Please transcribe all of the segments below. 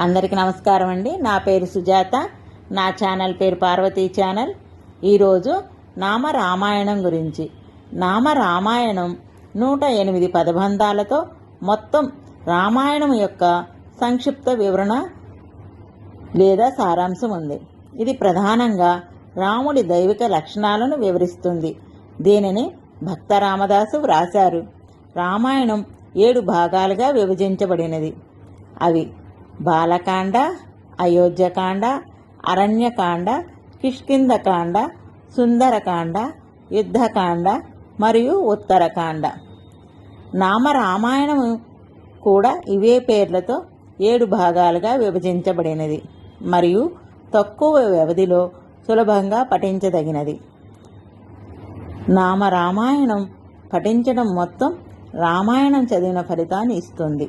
అందరికీ నమస్కారం అండి. నా పేరు సుజాత. నా ఛానల్ పేరు పార్వతీ ఛానల్. ఈరోజు నామ రామాయణం గురించి. నామ రామాయణం నూట ఎనిమిది పదబంధాలతో మొత్తం రామాయణం యొక్క సంక్షిప్త వివరణ లేదా సారాంశం ఉంది. ఇది ప్రధానంగా రాముడి దైవిక లక్షణాలను వివరిస్తుంది. దీనిని భక్త రామదాసు వ్రాశారు. రామాయణం ఏడు భాగాలుగా విభజించబడినది. అవి బాలకాండ అయోధ్యకాండ అరణ్యకాండ కిష్కిందకాండ సుందరకాండ యుద్ధకాండ మరియు ఉత్తరకాండ. నామ రామాయణము కూడా ఇవే పేర్లతో ఏడు భాగాలుగా విభజించబడినది మరియు తక్కువ వ్యవధిలో సులభంగా పఠించదగినది. నామ రామాయణం పఠించడం మొత్తం రామాయణం చదివిన ఫలితాన్ని ఇస్తుంది.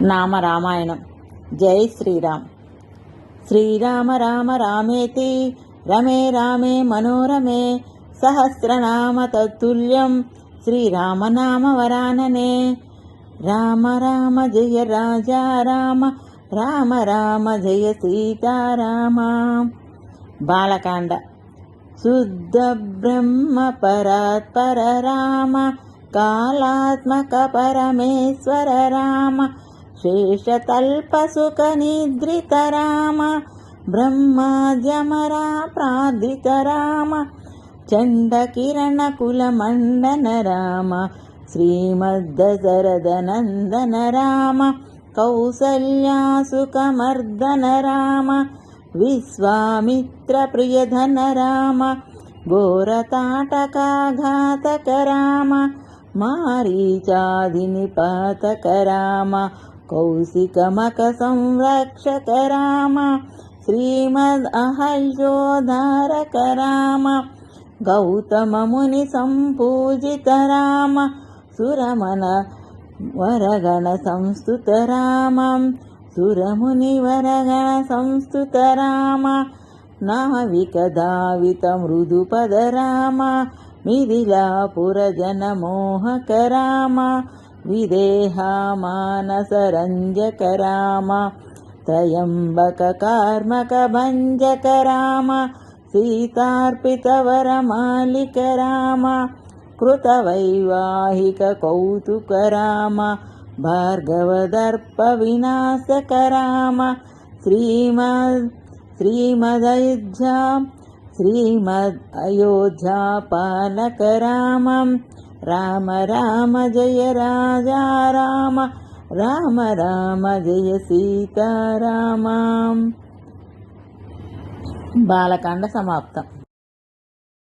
నామ రామాయణం. జై శ్రీరామ్. శ్రీరామ రామ రామేతి రమే రామే మనోరమే సహస్రనామ తత్తుల్యం శ్రీరామనామ వరాననే. రామ రామ జయ రాజా రామ రామ రామ జయ సీతారామ బాలకాండ. శుద్ధ బ్రహ్మ పరాత్పర రామ కాళాత్మక పరమేశ్వర రామ शेषतल्पसुखनिद्रितराम ब्रह्मा ज्यमराप्रार्धितराम चण्डकिरणकुलमण्डन राम श्रीमद्दशरदनन्दन राम कौसल्यासुकमर्दन राम विश्वामित्रप्रियधन राम घोरताटकाघातक राम मारीचादिनिपातक राम कौशिकमकसंरक्षक राम श्रीमद् राम गौतममुनिसम्पूजित राम सुरमन वरगणसंस्तुत वरगणसंस्तुतरामं सुरमुनिवरगणसंस्तुतराम। नाविकधावित मृदुपद राम मिथिलापुरजनमोहक राम विदेहा मानसरञ्जकराम त्रयम्बककार्मकभञ्जकराम सीतार्पितवरमालिकराम कृतवैवाहिककौतुकराम भार्गवदर्पविनाशकराम श्रीमद् श्रीमदयोध्यां श्रीमद् अयोध्यापालकरामम् రామ రామ జయ రాజా రామ రామ రామ జయ సీతారామ. బాలకాండ సమాప్తం.